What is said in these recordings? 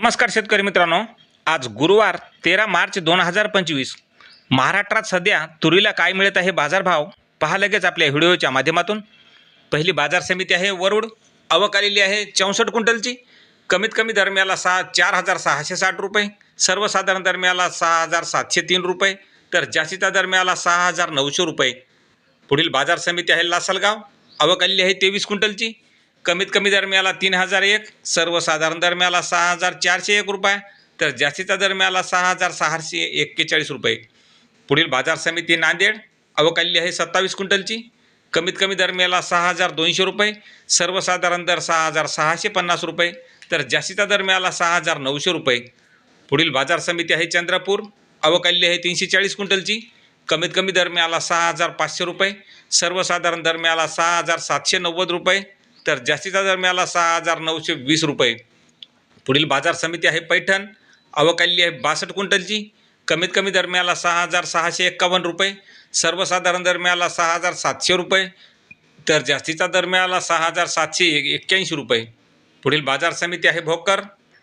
नमस्कार शेतकरी मित्रांनो. आज गुरुवार तेरा मार्च दोन हजार पंचवीस. महाराष्ट्रात सध्या तुरीला काय मिळत आहे बाजारभाव? पहा लगेच आपल्या व्हिडिओच्या माध्यमातून. पहिली बाजार समिती आहे वरुड. आवक आलेली आहे चौसष्ट क्विंटलची. कमीत कमी दरम्याला सहा चार हजार सहाशे साठ रुपये. सर्वसाधारण दरम्याला सहा हजार सातशे तीन रुपये. तर जास्तीचा दरम्याला सहा हजार नऊशे रुपये. पुढील बाजार समिती आहे लासलगाव. आवक आलेली आहे तेवीस क्विंटलची. कमीत कमी दरम्याला तीन हजार एक सर्वसाधारण दरम्याला सहा हजार चारशे एक रुपये तर जास्तीचा दरम्याला सहा हजार सहाशे एक्केचाळीस रुपये. पुढील बाजार समिती नांदेड अवकाली आहे सत्तावीस क्विंटलची. कमीत कमी दरम्याला सहा हजार दोनशे रुपये सर्वसाधारण दर सहा हजार सहाशे पन्नास रुपये तर जास्तीचा दरम्याला सहा हजार नऊशे रुपये. पुढील बाजार समिती आहे चंद्रपूर अवकाली आहे तीनशे चाळीस क्विंटलची. कमीत कमी दरम्याला सहा हजार पाचशे रुपये सर्वसाधारण दरम्याला सहा हजार सातशे नव्वद रुपये तर जास्तीचा दरम्याला सहा हजार नऊशे वीस रुपये. पुढील बाजार समिती आहे पैठण. अवकाली आहे बासष्ट क्विंटलची. कमीत कमी दरम्याला सहा हजार सहाशे एक्कावन्न रुपये. सर्वसाधारण दरम्याला सहा हजार सातशे रुपये. तर जास्तीचा दरम्याला सहा हजार सातशे एक एक्क्याऐंशी रुपये. पुढील बाजार समिती आहे भोकर.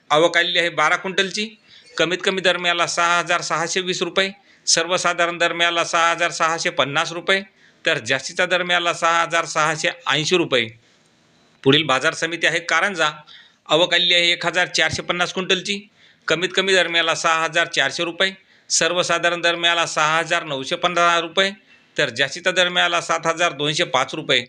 अवकाली आहे बारा क्विंटलची. कमीत कमी दरम्याला सहा हजार सहाशे वीस रुपये. सर्वसाधारण दरम्याला सहा हजार सहाशे पन्नास रुपये. तर जास्तीचा दरम्याला सहा हजार सहाशे ऐंशी रुपये. पुढील बाजार समिती आहे कारंजा. आवक आलेली आहे एक हजार चारशे पन्नास क्विंटलची. कमीत कमी दरम्याला सहा हजार चारशे रुपये. सर्वसाधारण दरम्याला सहा हजार नऊशे पंधरा रुपये. तर जास्तीचा दरम्याला सात हजार दोनशे पाच रुपये.